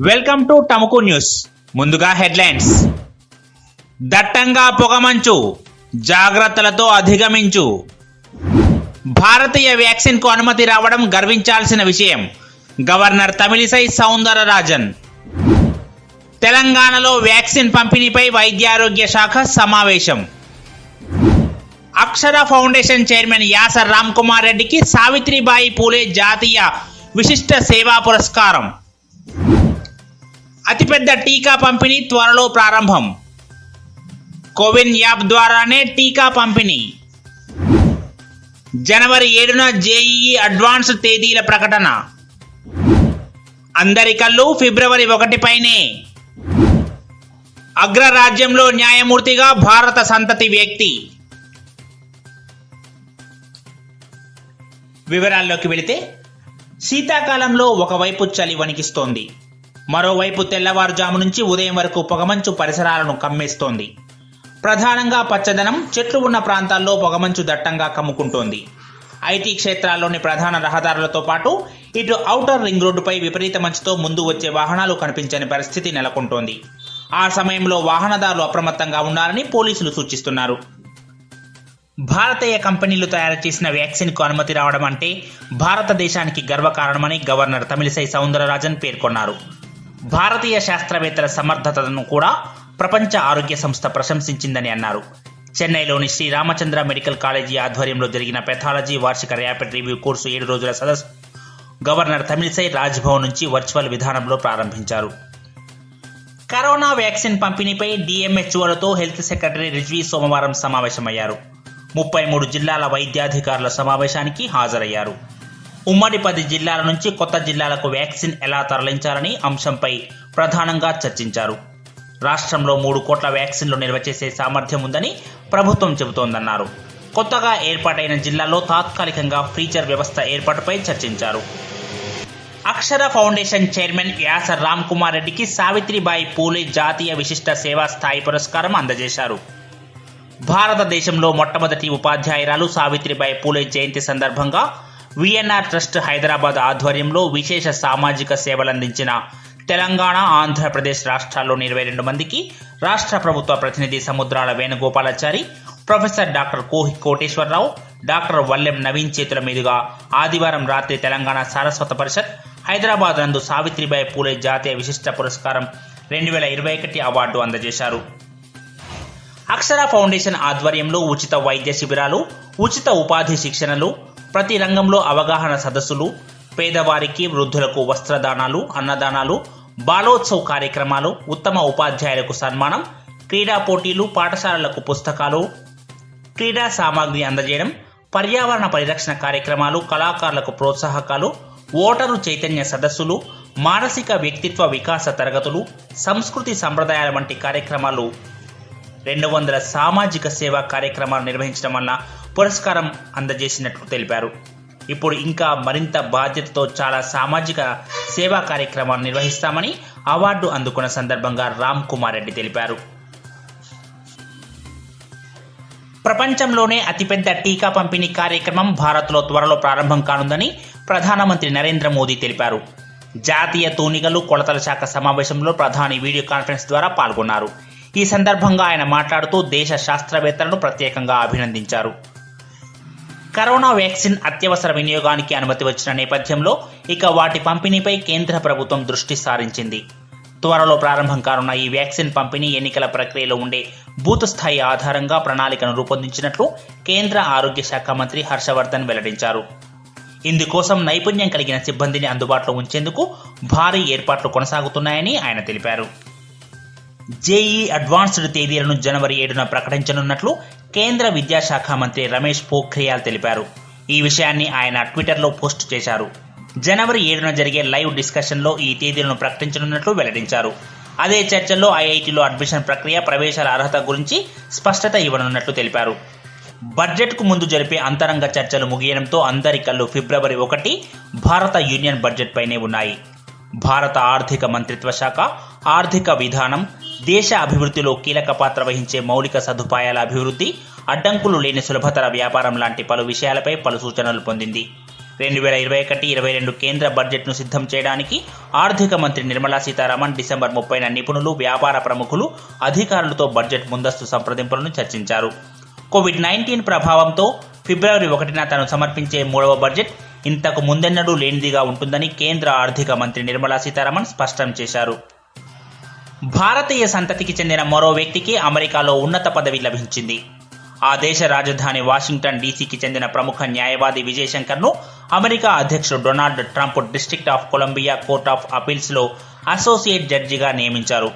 Welcome to Tamuku news ముందుగా headlines దట్టంగా పొగమంచు జాగ్రత్తలతో అధిగమించు. భారతీయ వ్యాక్సిన్కు అనుమతి రావడం గర్వించాల్సిన విషయం. గవర్నర్ తమిళిసై సౌందరరాజన్. తెలంగాణలో వ్యాక్సిన్ పంపిణీపై వైద్యారోగ్య శాఖ సమావేశం. అక్షర ఫౌండేషన్ చైర్మన్ యాసర్ రామ్ కుమార్ రెడ్డికి సావిత్రిబాయి పూలే జాతీయ విశిష్ట సేవా పురస్కారం. అతిపెద్ద టీకా పంపిణీ త్వరలో ప్రారంభం. కోవిన్ యాప్ ద్వారానే టీకా పంపిణీ. జనవరి ఏడున జేఈఈ అడ్వాన్స్ తేదీల ప్రకటన. అందరి కళ్ళు ఫిబ్రవరి ఒకటిపైనే అగ్రరాజ్యంలో న్యాయమూర్తిగా భారత సంతతి వ్యక్తి. వివరాల్లోకి వెళితే శీతాకాలంలో ఒకవైపు చలి వణికిస్తోంది. మరోవైపు తెల్లవారుజాము నుంచి ఉదయం వరకు పొగమంచు పరిసరాలను కమ్మేస్తోంది. ప్రధానంగా పచ్చదనం చెట్లు ఉన్న ప్రాంతాల్లో పొగమంచు దట్టంగా కమ్ముకుంటోంది. ఐటీ క్షేత్రాల్లోని ప్రధాన రహదారులతో పాటు ఇటు ఔటర్ రింగ్ రోడ్డుపై విపరీత మంచుతో ముందు వచ్చే వాహనాలు కనిపించని పరిస్థితి నెలకొంటోంది. ఆ సమయంలో వాహనదారులు అప్రమత్తంగా ఉండాలని పోలీసులు సూచిస్తున్నారు. భారతీయ కంపెనీలు తయారు చేసిన వ్యాక్సిన్కు అనుమతి రావడం అంటే భారతదేశానికి గర్వకారణమని గవర్నర్ తమిళిసై సౌందరరాజన్ పేర్కొన్నారు. భారతీయ శాస్త్రవేత్తల సమర్థతను కూడా ప్రపంచ ఆరోగ్య సంస్థ ప్రశంసించిందని అన్నారు. చెన్నైలోని శ్రీ రామచంద్ర మెడికల్ కాలేజీ ఆధ్వర్యంలో జరిగిన పెథాలజీ వార్షిక ర్యాపిడ్ రివ్యూ కోర్సు ఏడు రోజుల సదస్సు గవర్నర్ తమిళిసై రాజ్భవన్ నుంచి వర్చువల్ విధానంలో ప్రారంభించారు. కరోనా వ్యాక్సిన్ పంపిణీపై డిఎంహెచ్ఓలతో హెల్త్ సెక్రటరీ రిజ్వీ సోమవారం సమావేశమయ్యారు. ముప్పై మూడు జిల్లాల వైద్యాధికారుల సమావేశానికి హాజరయ్యారు. ఉమ్మడి పది జిల్లాల నుంచి కొత్త జిల్లాలకు వ్యాక్సిన్ ఎలా తరలించాలని అంశంపై ప్రధానంగా చర్చించారు. రాష్ట్రంలో మూడు కోట్ల వ్యాక్సిన్లు నిల్వ చేసే సామర్థ్యం ఉందని ప్రభుత్వం చెబుతోందన్నారు. కొత్తగా ఏర్పాటైన జిల్లాలో తాత్కాలికంగా ఫ్రీచర్ వ్యవస్థ ఏర్పాటుపై చర్చించారు. అక్షర ఫౌండేషన్ చైర్మన్ యాసర్ రామ్ కుమార్ రెడ్డికి సావిత్రిబాయి పూలే జాతీయ విశిష్ట సేవా స్థాయి పురస్కారం అందజేశారు. భారతదేశంలో మొట్టమొదటి ఉపాధ్యాయురాలు సావిత్రిబాయి పూలే జయంతి సందర్భంగా విఎన్ఆర్ ట్రస్ట్ హైదరాబాద్ ఆధ్వర్యంలో విశేష సామాజిక సేవలందించిన తెలంగాణ ఆంధ్రప్రదేశ్ రాష్ట్రాల్లోని ఇరవై రెండు మందికి రాష్ట్ర ప్రభుత్వ ప్రతినిధి సముద్రాల వేణుగోపాలాచారి ప్రొఫెసర్ డాక్టర్ కోహి కోటేశ్వరరావు డాక్టర్ వల్లెం నవీన్ చేతుల మీదుగా ఆదివారం రాత్రి తెలంగాణ సారస్వత పరిషత్ హైదరాబాద్ నందు సావిత్రిబాయి పూలే జాతీయ విశిష్ట పురస్కారం రెండు వేల ఇరవై ఒకటి అవార్డు అందజేశారు. అక్షర ఫౌండేషన్ ఆధ్వర్యంలో ఉచిత వైద్య శిబిరాలు ఉచిత ఉపాధి శిక్షణలు ప్రతి రంగంలో అవగాహన సదస్సులు పేదవారికి వృద్ధులకు వస్త్రదానాలు అన్నదానాలు బాలోత్సవ్ కార్యక్రమాలు ఉత్తమ ఉపాధ్యాయులకు సన్మానం క్రీడా పోటీలు పాఠశాలలకు పుస్తకాలు క్రీడా సామాగ్రి అందజేయడం పర్యావరణ పరిరక్షణ కార్యక్రమాలు కళాకారులకు ప్రోత్సాహకాలు ఓటరు చైతన్య సదస్సులు మానసిక వ్యక్తిత్వ వికాస తరగతులు సంస్కృతి సంప్రదాయాల వంటి కార్యక్రమాలు. రెండు వందల సామాజిక సేవా కార్యక్రమాలు నిర్వహించడం వల్ల పురస్కారం అందజేసినట్లు తెలిపారు. ఇప్పుడు ఇంకా మరింత బాధ్యతతో చాలా సామాజిక సేవా కార్యక్రమాలు నిర్వహిస్తామని అవార్డు అందుకున్న సందర్భంగా రామ్ కుమార్ రెడ్డి తెలిపారు. ప్రపంచంలోనే అతిపెద్ద టీకా పంపిణీ కార్యక్రమం భారత్లో త్వరలో ప్రారంభం కానుందని ప్రధానమంత్రి నరేంద్ర మోదీ తెలిపారు. జాతీయ తూనిగలు కొలతల శాఖ సమావేశంలో ప్రధాని వీడియో కాన్ఫరెన్స్ ద్వారా పాల్గొన్నారు. ఈ సందర్భంగా ఆయన మాట్లాడుతూ దేశ శాస్త్రవేత్తలను ప్రత్యేకంగా అభినందించారు. కరోనా వ్యాక్సిన్ అత్యవసర వినియోగానికి అనుమతి వచ్చిన నేపథ్యంలో ఇక వాటి పంపిణీపై కేంద్ర ప్రభుత్వం దృష్టి సారించింది. త్వరలో ప్రారంభం కానున్న ఈ వ్యాక్సిన్ పంపిణీ ఎన్నికల ప్రక్రియలో ఉండే బూత్ స్థాయి ఆధారంగా ప్రణాళికను రూపొందించినట్లు కేంద్ర ఆరోగ్య శాఖ మంత్రి హర్షవర్ధన్ వెల్లడించారు. ఇందుకోసం నైపుణ్యం కలిగిన సిబ్బందిని అందుబాటులో ఉంచేందుకు భారీ ఏర్పాట్లు కొనసాగుతున్నాయని ఆయన తెలిపారు. జేఈ అడ్వాన్స్డ్ తేదీలను జనవరి ఏడున ప్రకటించనున్నట్లు కేంద్ర విద్యాశాఖ మంత్రి రమేష్ పోఖ్రియాల్ తెలిపారు. ఈ విషయాన్ని ఆయన ట్విట్టర్లో పోస్ట్ చేశారు. జనవరి ఏడున జరిగే లైవ్ డిస్కషన్లో ఈ తేదీలను ప్రకటించనున్నట్లు వెల్లడించారు. అదే చర్చల్లో ఐఐటీలో అడ్మిషన్ ప్రక్రియ ప్రవేశాల అర్హత గురించి స్పష్టత ఇవ్వనున్నట్లు తెలిపారు. బడ్జెట్కు ముందు జరిపే అంతరంగ చర్చలు ముగియడంతో అందరి కళ్ళు ఫిబ్రవరి ఒకటి భారత యూనియన్ బడ్జెట్ పైనే ఉన్నాయి. భారత ఆర్థిక మంత్రిత్వ శాఖ ఆర్థిక విధానం దేశ అభివృద్ధిలో కీలక పాత్ర వహించే మౌలిక సదుపాయాల అభివృద్ధి అడ్డంకులు లేని సులభతర వ్యాపారం లాంటి పలు విషయాలపై పలు సూచనలు పొందింది. రెండు వేల ఇరవై ఒకటి ఇరవై రెండు కేంద్ర బడ్జెట్ను సిద్ధం చేయడానికి ఆర్థిక మంత్రి నిర్మలా సీతారామన్ డిసెంబర్ ముప్పైన నిపుణులు వ్యాపార ప్రముఖులు అధికారులతో బడ్జెట్ ముందస్తు సంప్రదింపులను చర్చించారు. కోవిడ్ నైన్టీన్ ప్రభావంతో ఫిబ్రవరి ఒకటిన తను సమర్పించే మూడవ బడ్జెట్ ఇంతకు ముందెన్నడూ లేనిదిగా ఉంటుందని కేంద్ర ఆర్థిక మంత్రి నిర్మలా సీతారామన్ స్పష్టం చేశారు. భారతీయ సంతతికి చెందిన మరో వ్యక్తికి అమెరికాలో ఉన్నత పదవి లభించింది. ఆ దేశ రాజధాని వాషింగ్టన్ డీసీకి చెందిన ప్రముఖ న్యాయవాది విజయశంకర్ను అమెరికా అధ్యక్షుడు Donald Trump District of Columbia Court of అపీల్స్లో associate జడ్జిగా నియమించారు.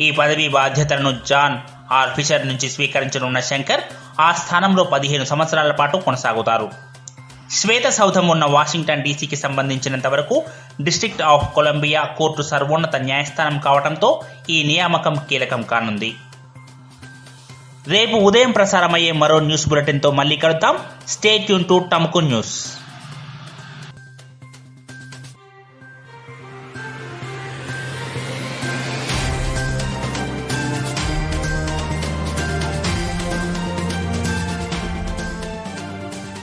ఈ పదవి బాధ్యతలను జాన్ ఆర్ ఫిషర్ నుంచి స్వీకరించనున్న శంకర్ ఆ స్థానంలో పదిహేను సంవత్సరాల పాటు కొనసాగుతారు. శ్వేత సౌధం ఉన్న వాషింగ్టన్ డీసీకి సంబంధించినంత వరకు డిస్ట్రిక్ట్ ఆఫ్ కొలంబియా కోర్టు సర్వోన్నత న్యాయస్థానం కావడంతో ఈ నియామకం కీలకం కానుంది. రేపు ఉదయం ప్రసారమయ్యే మరో న్యూస్ బులెటిన్తో మళ్ళీ కలుద్దాం. State Yoon to టమ్కు news.